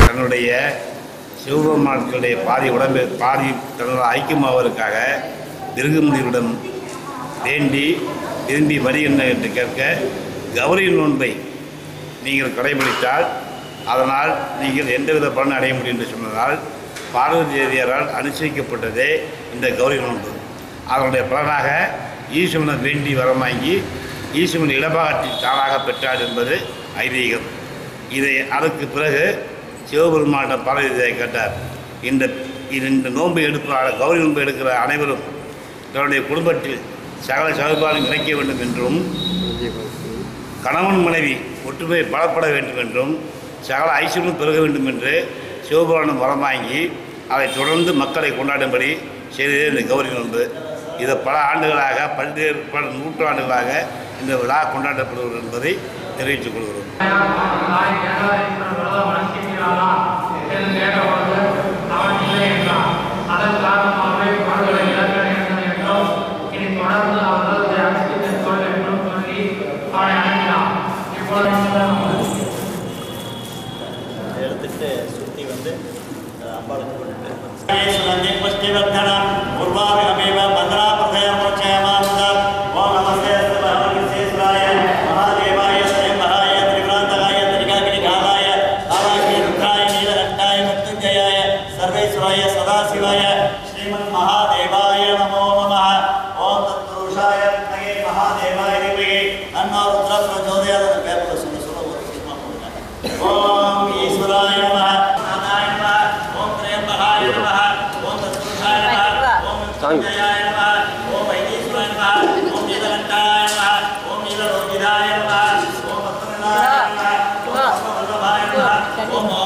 தன்னுடைய சிவபெருமான்களுடைய பாதி உடம்பு பாதி தன்னுடைய ஐக்கியமாவதற்காக திருகுமுனிவரிடம் வேண்டி விரும்பி வருகின்ற என்று கேட்க கௌரி நோன்பை நீங்கள் கடைபிடித்தால் அதனால் நீங்கள் எந்தவித பலன் அடைய முடியும் என்று சொன்னதால் பார்வதி தேவியரால் அனுசரிக்கப்பட்டதே இந்த கௌரி நோன்பு. அதனுடைய பலனாக ஈஸ்வரனை வேண்டி வரம் வாங்கி ஈஸ்வரன் இடபாகத்தில் தானாக பெற்றார் என்பது ஐதீகம். இதை அதற்கு பிறகு சிவபெருமானிடம் பல இதை கேட்டார். இந்த இந்த நோன்பு எடுப்பாக கௌரி நோன்பு எடுக்கிற அனைவரும் தன்னுடைய குடும்பத்தில் சகல சகபாலும் கிடைக்க வேண்டும் என்றும் கணவன் மனைவி ஒற்றுமை பலப்பட வேண்டும் என்றும் சகல ஐஸ்வர்யம் பெருக வேண்டும் என்று சிவபுராணம் வரம் வாங்கி அதை தொடர்ந்து மக்களை கொண்டாடும்படி செய்ததே இந்த கௌரி நோன்பு இது பல ஆண்டுகளாக பல்வேறு பல நூற்றாண்டுகளாக இந்த விழா கொண்டாடப்படுகிறது என்பதை தெரிவித்துக் கொள்கிறோம். சுற்றி வந்து அவர்களை இழக்க सर्वेश्वराय सदाशिवाय श्रीमन्महादेवाय नमो नमः ॐ तत्पुरुषाय विद्महे महादेवाय धीमहि तन्नो रुद्रः प्रचोदयात् पेपर सुन सुन ॐ ईश्वराय नमः नाथाय नमः ॐ त्र्यम्बकाय नमः ॐ तत्पुरुषाय नमः ॐ मृत्युञ्जयाय नमः ॐ वैदेश्वराय नमः ॐ नीलकण्ठाय नमः ॐ नीललोकिताय नमः ॐ पद्मनाभाय नमः ॐ पद्मवल्लभाय नमः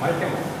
巻いても